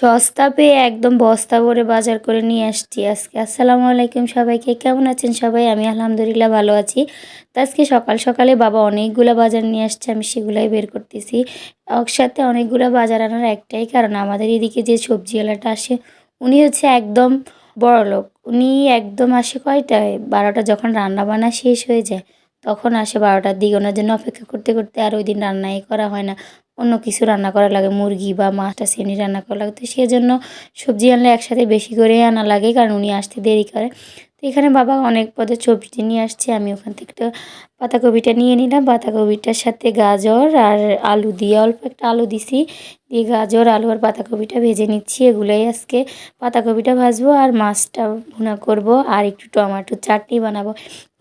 সস্তা পেয়ে একদম বস্তা ভরে বাজার করে নিয়ে আসছি আজকে। আসসালামু আলাইকুম সবাইকে, কেমন আছেন সবাই? আমি আলহামদুলিল্লাহ ভালো আছি। তো আজকে সকাল সকালে বাবা অনেকগুলো বাজার নিয়ে আসছে, আমি সেগুলাই বের করতেছি। একসাথে অনেকগুলো বাজার আনার একটাই কারণ, আমাদের এদিকে যে সবজিওয়ালাটা আসে, উনি হচ্ছে একদম বড় লোক উনি একদম আসে কয়টায়? বারোটা, যখন রান্না বান্না শেষ হয়ে যায় তখন আসে বারোটার দিকে। ওনার জন্য অপেক্ষা করতে করতে আর ওই দিন রান্নাই করা হয় না। অন্য কিছু রান্না করা লাগে, মুরগি বা মাছটা সেনি রান্না করা লাগে। তো সেজন্য সবজি আনলে একসাথে বেশি করে আনা লাগে, কারণ উনি আসতে দেরি করে। তো এখানে বাবা অনেক পদের সবজি নিয়ে আসছে। আমি ওখান থেকে একটা পাতাকপিটা নিয়ে নিলাম। পাতাকপিটার সাথে গাজর আর আলু দিয়ে অল্প একটা আলু দিছি। দিয়ে গাজর আলু আর পাতাকপিটা ভেজে নিচ্ছি। এগুলোই আজকে পাতাকপিটা ভাজবো আর মাছটা ভুনা করব আর একটু টমেটো চাটনি বানাবো।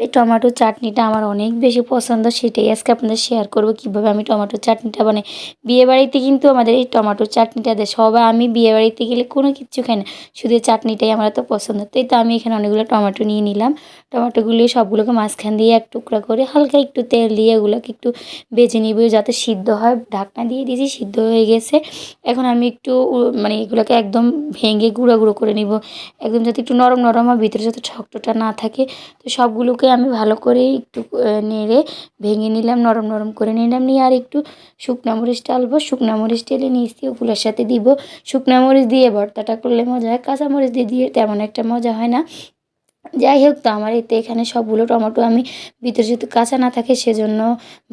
এই টমেটো চাটনিটা আমার অনেক বেশি পছন্দ, সেটাই আজকে আপনাদের শেয়ার করব কীভাবে আমি টমেটো চাটনিটা বানাই। বিয়েবাড়িতে কিন্তু আমাদের এই টমেটো চাটনিটা দেয়, সবাই আমি বিয়েবাড়িতে গেলে কোনো কিচ্ছু খাই না, শুধু চাটনিটাই আমার এত পছন্দ। তাই তো আমি এখানে অনেকগুলো টমেটো নিয়ে নিলাম। টমেটোগুলি সবগুলোকে মাঝখান দিয়ে এক টুকরা করে হালকা একটু তেল দিয়ে এগুলোকে একটু বেজে নিব যাতে সিদ্ধ হয়। ঢাকনা দিয়ে দিয়েছি, সিদ্ধ হয়ে গেছে। এখন আমি একটু মানে এগুলোকে একদম ভেঙে গুঁড়ো গুঁড়ো করে নিব। একদম যাতে একটু নরম নরম আর ভিতরে যাতে শক্তটা না থাকে। তো সবগুলোকে আমি ভালো করে একটু নেড়ে ভেঙে নিলাম, নরম নরম করে নিলাম। নিয়ে আর একটু শুকনা মরিচ টালবো। শুকনা মরিচ টেলে নিয়েছি, ওগুলোর সাথে দিব। শুকনা মরিচ দিয়ে ভর্তাটা করলে মজা হয়, কাঁচা মরিচ দিয়ে দিয়ে তেমন একটা মজা হয় না। যাই হোক তো আমার এতে এখানে সবগুলো টমেটো আমি ভিতরে যেহেতু কাঁচা না থাকে সেজন্য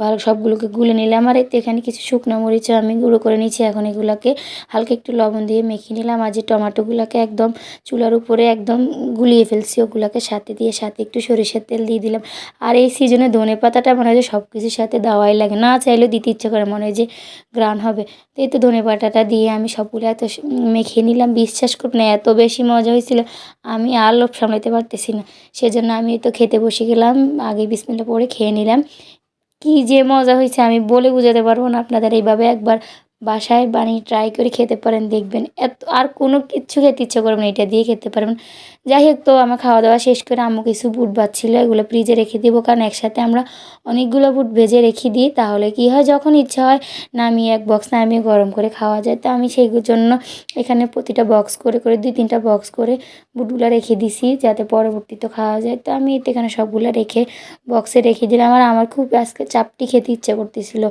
ভালো সবগুলোকে গুলে নিলাম। আর এতে এখানে কিছু শুকনো মরিচও আমি গুঁড়ো করে নিচ্ছি এখন এগুলোকে হালকা একটু লবণ দিয়ে মেখে নিলাম। আর যে টমেটোগুলোকে একদম চুলার উপরে একদম গুলিয়ে ফেলছি, ওগুলোকে সাথে দিয়ে সাথে একটু সরিষার তেল দিয়ে দিলাম। আর এই সিজনে ধনে পাতাটা মনে হয় যে সব কিছুর সাথে দেওয়াই লাগে। না চাইলেও দিতে ইচ্ছে করে, মনে হয় যে গ্রান হবে। তো এই তো ধনে পাতাটা দিয়ে আমি সবগুলো এত মেখে নিলাম। বিশ্বাস করুন এত বেশি মজা হয়েছিল। আমি আর লোভ সামলাতে পারতেছি না। সেজন্য আমি তো খেতে বসে গেলাম, আগে বিসমিল্লা পরে খেয়ে নিলাম। কি যে মজা হয়েছে, আমি বলে বোঝাতে পারব না আপনাদের। এইভাবে একবার বাসায় বানিয়ে ট্রাই করে খেতে পারেন, দেখবেন এত, আর কোনো কিছু খেতে ইচ্ছে করবেন এটা দিয়ে খেতে পারবেন। যাই হোক তো, আমার খাওয়া দাওয়া শেষ করে আম্মু কিছু বুট বাচ্ছিল এগুলো ফ্রিজে রেখে দেবো, কারণ একসাথে আমরা অনেকগুলো বুট ভেজে রেখে দিই, তাহলে কি হয়, যখন ইচ্ছা হয় নামিয়ে এক বক্স নামিয়ে গরম করে খাওয়া যায়। তো আমি সেই জন্য এখানে প্রতিটা বক্স করে করে, দুই তিনটা বক্স করে বুটগুলো রেখে দিছি, যাতে পরবর্তীতে খাওয়া যায়। তো আমি এখানে সবগুলো রেখে বক্সে রেখে দিলাম, আর আমার খুব আজকে চাপটি খেতে ইচ্ছে করতেছিল,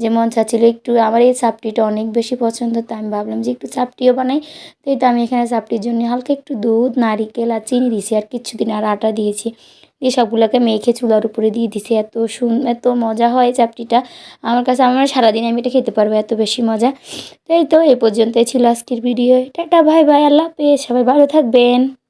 যে মন চাচ্ছিল একটু আমার এই চাপটিটা অনেক বেশি পছন্দ, তো আমি ভাবলাম যে একটু চাপটিও বানাই। তাই তো আমি এখানে চাপটির জন্য হালকা একটু দুধ, নারিকেল আর চিনি দিয়েছি আর কিছুদিন আর আটা দিয়েছি। দিয়ে সবগুলোকে মেখে চুলার উপরে দিয়ে দিছি। এত সুন, এত মজা হয় চাপটিটা। আমার কাছে আমার সারাদিন আমি এটা খেতে পারব, এত বেশি মজা। তাই তো, এই পর্যন্তই ছিল আজকের ভিডিও। টাটা ভাই ভাই আল্লাহ পেয়ে সবাই ভালো থাকবেন।